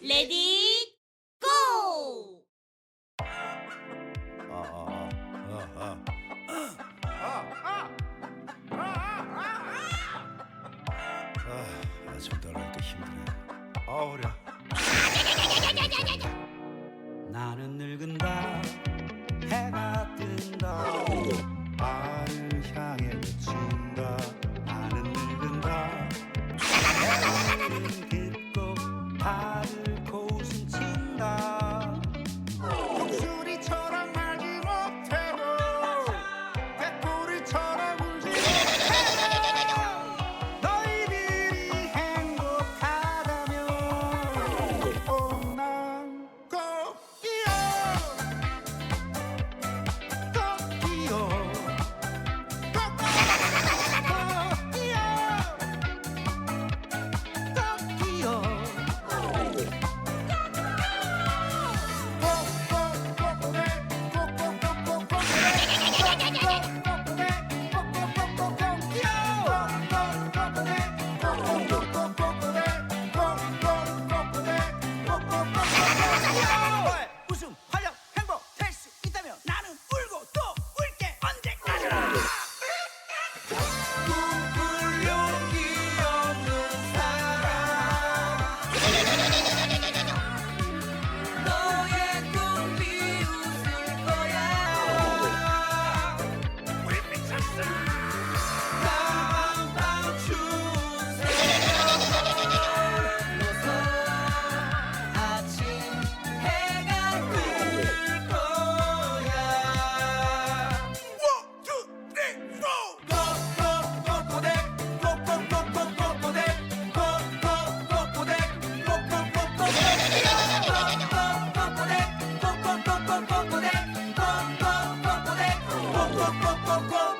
레디 고! 아, 아침 나는 늙은다. now. I bum. poco, poco.